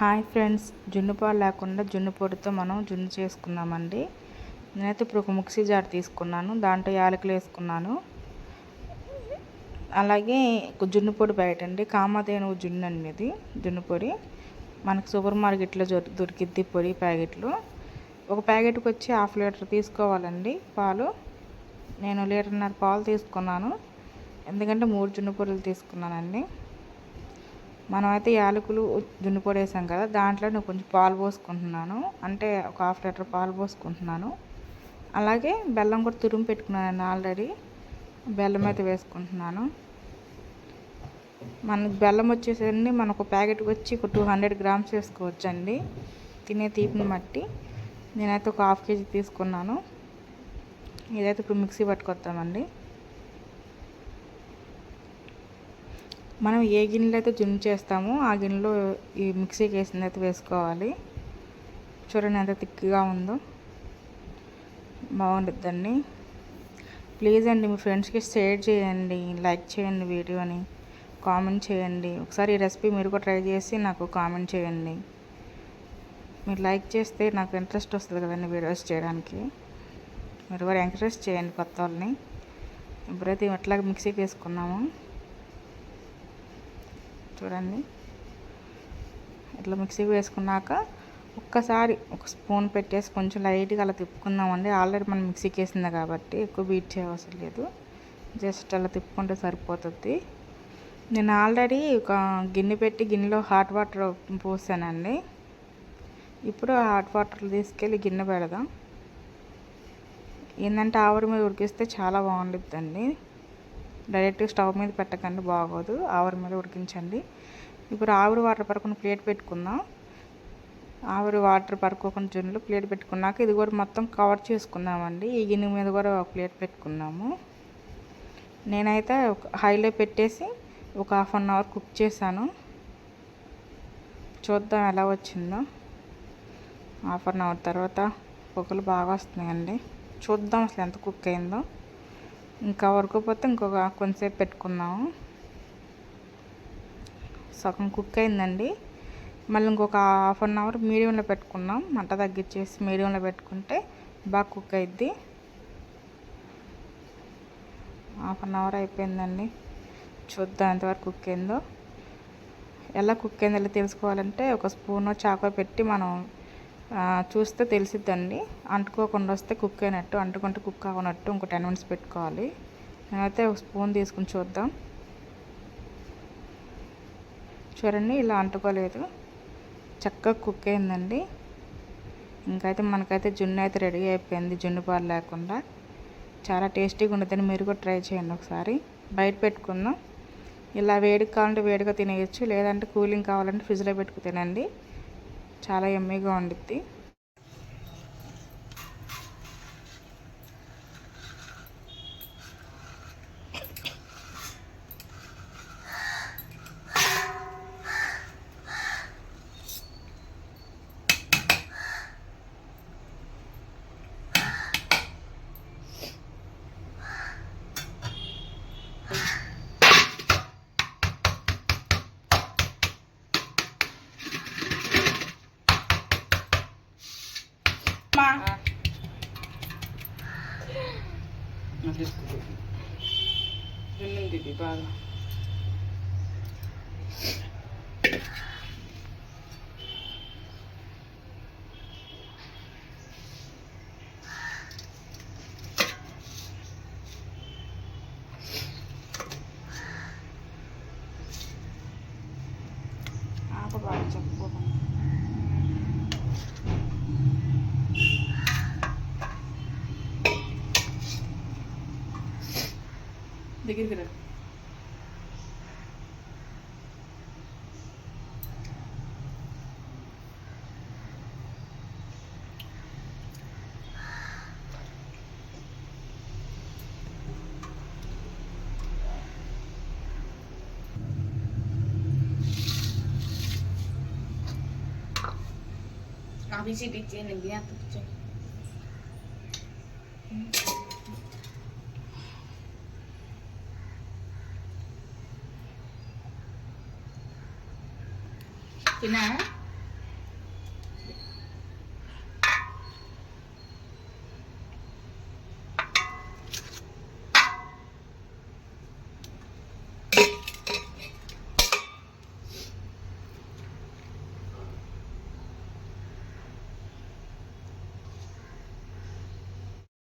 Hi friends. జున్ను పాలు లేకుండా జున్ను పొడితో మనం జున్ను చేసుకుందామండి. నేనైతే ఇప్పుడు ఒక మిక్సీ జార్ తీసుకున్నాను. దాంట్లో యాలకులు వేసుకున్నాను. అలాగే జున్ను పొడి బయట అండి. కామధేను జున్ను అనేది ఇది జున్ను పొడి. మనకు సూపర్ మార్కెట్లో దొరికిద్ది పొడి ప్యాకెట్లు. ఒక ప్యాకెట్కి వచ్చి హాఫ్ లీటర్ తీసుకోవాలండి పాలు. నేను లీటర్న్నర పాలు తీసుకున్నాను. ఎందుకంటే మూడు జున్ను పొడులు తీసుకున్నానండి. మనమైతే యాలకులు జున్ను వేసాం కదా దాంట్లో నేను కొంచెం పాలు పోసుకుంటున్నాను. అంటే ఒక హాఫ్ లీటర్ పాలు పోసుకుంటున్నాను. అలాగే బెల్లం కూడా తురుము పెట్టుకున్నాను ఆల్రెడీ. బెల్లం అయితే వేసుకుంటున్నాను. మనకి బెల్లం వచ్చేసరికి మనకు ప్యాకెట్కి వచ్చి ఒక టూ హండ్రెడ్ గ్రామ్స్ వేసుకోవచ్చండి. తినే తీపిని బట్టి నేనైతే ఒక హాఫ్ కేజీ తీసుకున్నాను. ఇదైతే ఇప్పుడు మిక్సీ పట్టుకొస్తామండి. మనం ఏ గిన్నెలో అయితే జున్ను చేస్తామో ఆ గిన్నెలో ఈ మిక్సీకి వేసింది అయితే వేసుకోవాలి. చూడండి ఎంత థిక్గా ఉందో. బాగుంటుందండి ప్లీజ్ అండి మీ ఫ్రెండ్స్కి షేర్ చేయండి లైక్ చేయండి వీడియోని కామెంట్ చేయండి. ఒకసారి ఈ రెసిపీ మీరు కూడా ట్రై చేసి నాకు కామెంట్ చేయండి. మీరు లైక్ చేస్తే నాకు ఇంట్రెస్ట్ వస్తుంది కదండి వీడియోస్ చేయడానికి. మీరు కూడా ఎంకరేజ్ చేయండి కొత్త వాళ్ళని. ఇప్పుడైతే ఎట్లాగ మిక్సీకి వేసుకున్నాము. చూడండి. ఇట్లా మిక్సీకి వేసుకున్నాక ఒక్కసారి ఒక స్పూన్ పెట్టేసి కొంచెం లైట్గా అలా తిప్పుకుందామండి. ఆల్రెడీ మనం మిక్సీకి వేసింది కాబట్టి ఎక్కువ బీట్ చేయవసరం లేదు. జస్ట్ అలా తిప్పుకుంటే సరిపోతుంది. నేను ఆల్రెడీ ఒక గిన్నె పెట్టి గిన్నెలో హాట్ వాటర్ పోసానండి. ఇప్పుడు హాట్ వాటర్ తీసుకెళ్ళి గిన్నె పెడదాం. ఏంటంటే ఆవిరి మీద ఉడికిస్తే చాలా బాగుంటుందండి డైరెక్ట్ స్టవ్ మీద పెట్టకండి బాగోదు. ఆవిరి మీద ఉడికించండి. ఇప్పుడు ఆవిరి వాటర్ పరకుని ప్లేట్ పెట్టుకుందాం. ఆవిరి వాటర్ పరుకోకుండా జున్నులు ప్లేట్ పెట్టుకున్నాక ఇది కూడా మొత్తం కవర్ చేసుకుందామండి. ఈ గిన్నె మీద కూడా ఒక ప్లేట్ పెట్టుకున్నాము నేనైతే హైలో పెట్టేసి ఒక హాఫ్ అన్ అవర్ కుక్ చేశాను. చూద్దాం ఎలా వచ్చిందో. హాఫ్ అన్ అవర్ తర్వాత పొగలు బాగా వస్తున్నాయండి. చూద్దాం అసలు ఎంత కుక్ అయిందో. ఇంకా ఉడకపోతే ఇంకొక కొంచెంసేపు పెట్టుకున్నాము సగం కుక్ అయిందండి. మళ్ళీ ఇంకొక హాఫ్ అన్ అవర్ మీడియంలో పెట్టుకున్నాం మంట తగ్గించేసి మీడియంలో పెట్టుకుంటే బాగా కుక్ అయిద్ది. హాఫ్ అన్ అవర్ అయిపోయిందండి. చూద్దాం ఎంతవరకు కుక్ అయిందో. ఎలా కుక్ అయిందో తెలుసుకోవాలంటే ఒక స్పూన్ చాకో పెట్టి మనం చూస్తే తెలిసిద్దండి. అంటుకోకుండా వస్తే కుక్ అయినట్టు అంటుకుంటే కుక్ అవ్వనట్టు ఇంకో టెన్ మినిట్స్ పెట్టుకోవాలి. నేనైతే ఒక స్పూన్ తీసుకుని చూద్దాం. చూడండి ఇలా అంటుకోలేదు. చక్కగా కుక్ అయిందండి. ఇంకైతే మనకైతే జున్ను అయితే రెడీ అయిపోయింది జున్ను పాలు లేకుండా. చాలా టేస్టీగా ఉండదని మీరు కూడా ట్రై చేయండి ఒకసారి. బయట పెట్టుకుందాం. ఇలా వేడికి కావాలంటే వేడిగా తినేయచ్చు లేదంటే కూలింగ్ కావాలంటే ఫ్రిడ్జ్లో పెట్టుకు తినండి. చాలా ఎమ్మీగా ఉండిద్ది. జున్నుంది బాగా. దగ్గరికి రా Abi sih bikin lagi ya tuh. 去哪儿？